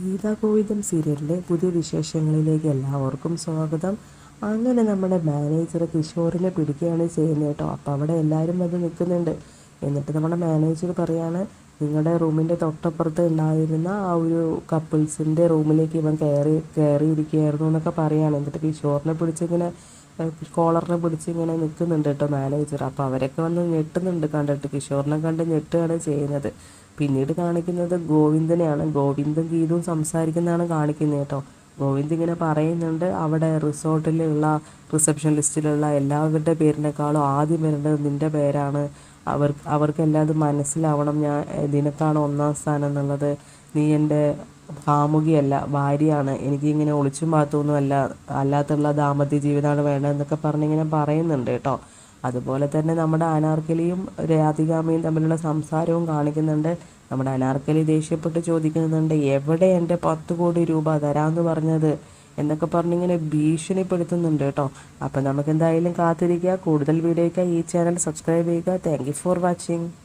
ഗീതാ ഗോവിന്ദം സീരിയലിലെ പുതിയ വിശേഷങ്ങളിലേക്ക് എല്ലാവർക്കും സ്വാഗതം. അങ്ങനെ നമ്മുടെ മാനേജർ കിഷോറിനെ പിടിക്കുകയാണ് ചെയ്യുന്നത് കേട്ടോ. അപ്പോൾ അവിടെ എല്ലാവരും വന്ന് നിൽക്കുന്നുണ്ട്. എന്നിട്ട് നമ്മുടെ മാനേജർ പറയാണ് നിങ്ങളുടെ റൂമിന്റെ തൊട്ടപ്പുറത്ത് ഉണ്ടായിരുന്ന ആ ഒരു കപ്പിൾസിന്റെ റൂമിലേക്ക് ഇവൻ കയറി കയറിയിരിക്കുകയായിരുന്നു എന്നൊക്കെ പറയാണ്. എന്നിട്ട് കിഷോറിനെ പിടിച്ചിങ്ങനെ കോളറിനെ പിടിച്ചിങ്ങനെ നിൽക്കുന്നുണ്ട് കേട്ടോ മാനേജർ. അപ്പോൾ അവരൊക്കെ വന്ന് ഞെട്ടുന്നുണ്ട് കണ്ടിട്ട്. കിഷോറിനെ കണ്ട് ഞെട്ടുകയാണ് ചെയ്യുന്നത്. പിന്നീട് കാണിക്കുന്നത് ഗോവിന്ദനെയാണ്. ഗോവിന്ദൻ ഗീതവും സംസാരിക്കുന്നതാണ് കാണിക്കുന്നത് കേട്ടോ. ഗോവിന്ദ് ഇങ്ങനെ പറയുന്നുണ്ട്. അവിടെ റിസോർട്ടിലുള്ള റിസപ്ഷൻ ലിസ്റ്റിലുള്ള എല്ലാവരുടെ പേരിനേക്കാളും ആദ്യം വരേണ്ടത് നിന്റെ പേരാണ്. അവർ അവർക്കെല്ലാം അത് മനസ്സിലാവണം. ഞാൻ നിനക്കാണ് ഒന്നാം സ്ഥാനം എന്നുള്ളത്. നീ എന്റെ കാമുകിയല്ല ഭാര്യയാണ്. എനിക്കിങ്ങനെ ഒളിച്ചും പാത്തൊന്നും അല്ല അല്ലാത്തുള്ള ദാമ്പത്യ ജീവിതമാണ് വേണ്ടതെന്നൊക്കെ പറഞ്ഞിങ്ങനെ പറയുന്നുണ്ട് കേട്ടോ. അതുപോലെ തന്നെ നമ്മുടെ അനാർക്കലിയും രാധികാമയും തമ്മിലുള്ള സംസാരവും കാണിക്കുന്നുണ്ട്. നമ്മുടെ അനാർക്കലി ദേഷ്യപ്പെട്ട് ചോദിക്കുന്നുണ്ട് എവിടെ എന്റെ പത്ത് കോടി രൂപ തരാമെന്ന് പറഞ്ഞത്? എന്നൊക്കെ പറഞ്ഞിങ്ങനെ ഭീഷണിപ്പെടുത്തുന്നുണ്ട് കേട്ടോ. അപ്പം നമുക്ക് എന്തായാലും കാത്തിരിക്കുക. കൂടുതൽ വീഡിയോയ്ക്ക് ഈ ചാനൽ സബ്സ്ക്രൈബ് ചെയ്യുക. Thank for watching